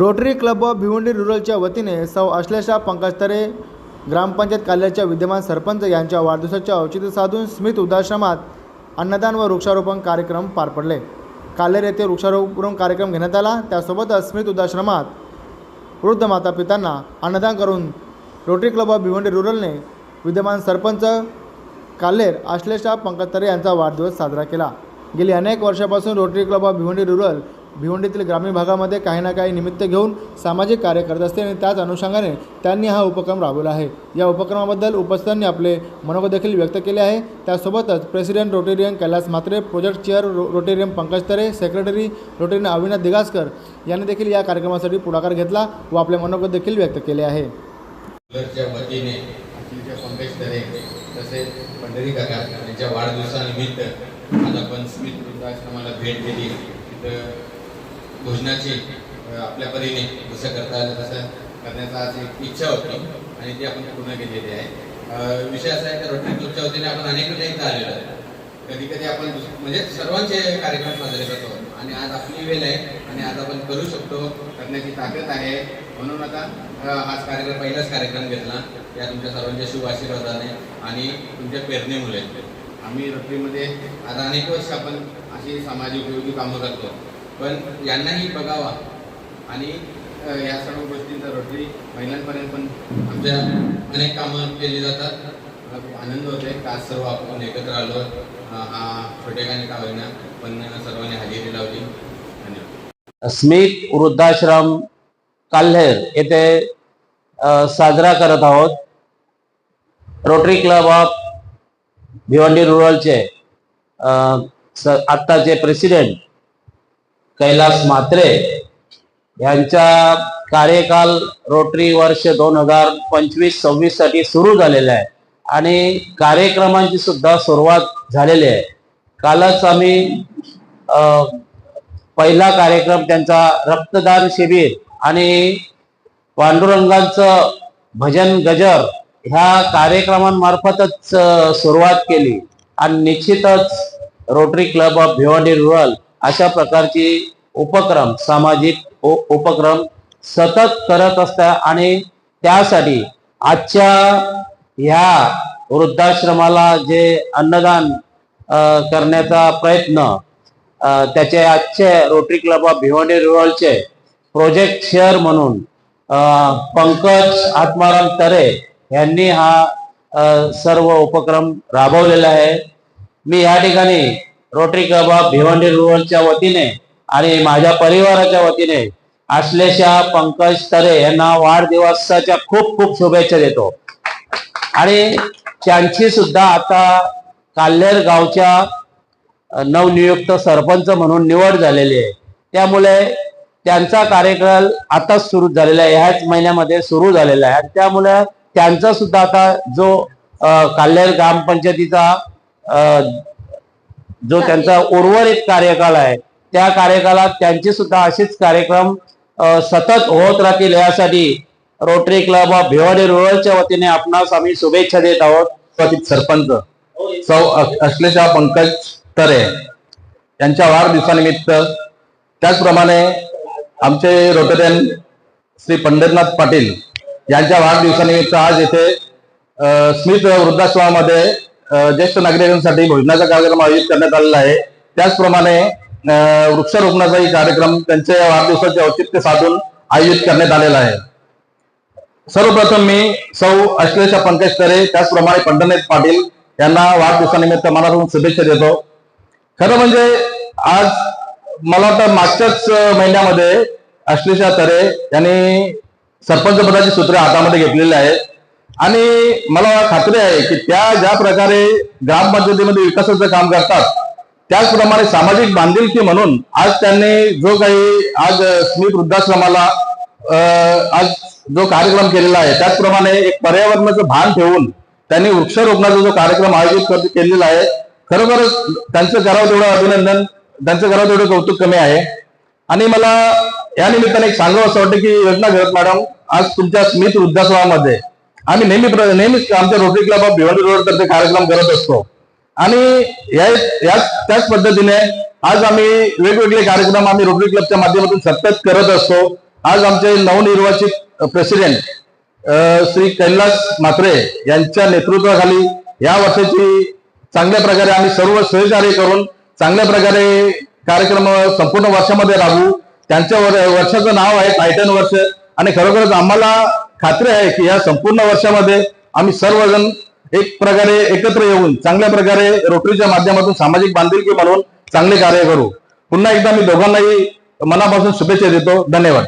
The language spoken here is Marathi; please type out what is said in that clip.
रोटरी क्लब ऑफ भिवंडी रुरलच्या वतीने सौ अश्लेषा पंकजतरे ग्रामपंचायत कार्यालयाच्या विद्यमान सरपंच यांच्या वाढदिवसाचे औचित्य साधून स्मित उदाश्रमात अन्नदान व वृक्षारोपण कार्यक्रम पार पडले. कालेर येथे वृक्षारोपण कार्यक्रम घेण्यात आला. त्यासोबतच स्मित उदाश्रमात वृद्ध माता पितांना अन्नदान करून रोटरी क्लब ऑफ भिवंडी रुरलने विद्यमान सरपंच कालेर आश्लेषा पंकजतरे यांचा वाढदिवस साजरा केला. गेली अनेक वर्षापासून Rotary Club of Bhiwandi rural भिवंडीतील ग्रामीण भागामध्ये काही ना काही निमित्त घेऊन सामाजिक कार्य करत असते आणि त्याच अनुषंगाने त्यांनी हा उपक्रम राबवला आहे. या उपक्रमाबद्दल उपस्थितांनी आपले मनोगत देखील व्यक्त केले आहे. त्यासोबतच president Rotarian Kailas Mhatre project chair row Rotarian Pankaj Tare secretary Rotarian Avinash Digaskar यांनी देखील या कार्यक्रमासाठी पुढाकार घेतला व आपले मनोगत देखील व्यक्त केले आहे. तसेच पंढरी काका यांच्या वाढदिवसानिमित्त आज आपण स्मित वृद्धाश्रमाला भेट दिली. तिथं भोजनाची आपल्या परीने जसं करता आलं तसं करण्याचा आज एक इच्छा होती आणि ती आपण पूर्ण केलेली आहे. विषय असा आहे की रोटरी क्लबच्या वतीने आपण अनेक वेळा इथं आलेलो आहे कधी कधी आपण म्हणजे सर्वांचे कार्यक्रम साजरे करतो आणि आज आपली वेळ आहे आणि आज आपण करू शकतो करण्याची ताकद आहे. म्हणून आता आज हाच कार्यक्रम पहिलाच कार्यक्रम घेतला. या तुमच्या सर्वांच्या शुभ आशीर्वादाने आणि तुमच्या पेरणीमुळे आम्ही रोटरीमध्ये आता अनेक वर्ष आपण अशी सामाजिक उपयोगी कामं करतो. पण यांनाही बघावा. आणि या सर्व गोष्टींचा रोटरी महिलांपर्यंत पण आमच्या अनेक कामं केली जातात. मला खूप आनंद होते का सर्व आपण एकत्र आलो. हा छोटेखानी का होईना पण सर्वांनी हजेरी लावली धन्यवाद. स्मित वृद्धाश्रम काल्हेर येथे साजरा करत आहोत. रोटरी क्लब ऑफ भिवंडी रुरलचे आत्ताचे प्रेसिडेंट कैलास म्हात्रे यांच्या कार्यकाल रोटरी वर्ष दोन हजार पंचवीस सव्वीससाठी सुरू झालेला आहे. आणि कार्यक्रमांची सुद्धा सुरुवात झालेली आहे. कालच आम्ही पहिला कार्यक्रम त्यांचा रक्तदान शिबिर आणि पांडुरंगांचं भजन गजर ह्या कार्यक्रमांमार्फतच सुरुवात केली. आणि निश्चितच Rotary Club of Bhiwandi rural अशा प्रकारची उपक्रम सामाजिक उपक्रम सतत करत असतात आणि त्यासाठी आजच्या ह्या वृद्धाश्रमाला जे अन्नदान करण्याचा प्रयत्न त्याचे आजचे रोटरी क्लब ऑफ भिवंडी रुरलचे प्रोजेक्ट शेअर म्हणून पंकज आत्माराम तरे यांनी हा सर्व उपक्रम राबवलेला आहे. मी या ठिकाणी रोटरी क्लब ऑफ भिवंडी रुरलच्या वतीने आणि माझ्या परिवाराच्या वतीने आश्लेषा पंकज तरे यांना वाढदिवसाच्या खूप खूप शुभेच्छा देतो. आणि त्यांची सुद्धा आता काल्हेर गावच्या नवनियुक्त सरपंच म्हणून निवड झालेली आहे. त्यामुळे त्यांचा कार्यकाल आताच सुरू झालेला आहे. ह्याच महिन्यामध्ये सुरू झालेला आहे. आणि त्यामुळे त्यांचा सुद्धा आता जो अ, काल्हेर ग्रामपंचायतीचा जो त्यांचा उर्वरित कार्यकाल आहे त्या कार्यकालात त्यांचे सुद्धा असेच कार्यक्रम सतत होत राहतील यासाठी रोटरी क्लब ऑफ भिवाडी रुरलच्या वतीने आपणास आम्ही शुभेच्छा देत आहोत सरपंच. सौ अश्लेषा पंकज तरे यांच्या वाढदिवसानिमित्त. त्याचप्रमाणे आमचे रोटरियन श्री पंढरनाथ पाटील यांच्या वाढदिवसानिमित्त आज येथे स्मित वृद्धाश्रमामध्ये ज्येष्ठ नागरिकांसाठी भोजनाचा कार्यक्रम आयोजित करण्यात आलेला आहे. त्याचप्रमाणे वृक्षारोपणाचाही कार्यक्रम त्यांच्या वाढदिवसाचे औचित्य साधून आयोजित करण्यात आलेला आहे. सर्वप्रथम मी सौ अश्लेषा पंकज तरे त्याचप्रमाणे पंढरनाथ पाटील यांना वाढदिवसानिमित्त मनापासून शुभेच्छा देतो. खरं म्हणजे आज मला वाटतं मागच्याच महिन्यामध्ये अश्लेषा तरे यांनी सरपंच पदाची सूत्रे हातामध्ये घेतलेली आहेत आणि मला खात्री आहे की त्या ज्या प्रकारे ग्रामपंचायतीमध्ये विकासाचं काम करतात त्याचप्रमाणे सामाजिक बांधिलकी म्हणून आज त्यांनी जो काही आज स्मित वृद्धाश्रमाला आज जो कार्यक्रम केलेला आहे त्याचप्रमाणे एक पर्यावरणाचं भान ठेवून त्यांनी वृक्षारोपणाचा जो कार्यक्रम आयोजित केलेला आहे खरोखरच त्यांचं करावं तेवढं अभिनंदन त्यांचं करावं तेवढं कौतुक कमी आहे. आणि मला या निमित्ताने एक सांगावं असं वाटतं की योजना घरत मॅडम आज तुमच्या स्मित वृद्धाश्रमामध्ये आम्ही नेहमी प्र- नेहमीच आमच्या रोटरी क्लब ऑफ भिवाडी रोडतर्फे कार्यक्रम करत असतो. आणि या याच त्याच पद्धतीने आज आम्ही वेगवेगळे कार्यक्रम आम्ही रोटरी क्लबच्या माध्यमातून सतत करत असतो. आज आमचे नवनिर्वाचित प्रेसिडेंट श्री कैलास म्हात्रे यांच्या नेतृत्वाखाली या वर्षाची चांगल्या प्रकारे आम्ही सर्व सहकार्य करून चांगल्या प्रकारे कार्यक्रम संपूर्ण वर्षामध्ये राबवू. त्यांच्या वर- वर्षाचं नाव आहे टायटन वर्ष. आणि खरोखरच आम्हाला खात्री आहे की या संपूर्ण वर्षामध्ये आम्ही सर्वजण एक प्रकारे एकत्र येऊन चांगल्या प्रकारे रोटरीच्या माध्यमातून सामाजिक बांधिलकी म्हणून चांगले कार्य करू. पुन्हा एकदा मी दोघांनाही मनापासून शुभेच्छा देतो. धन्यवाद.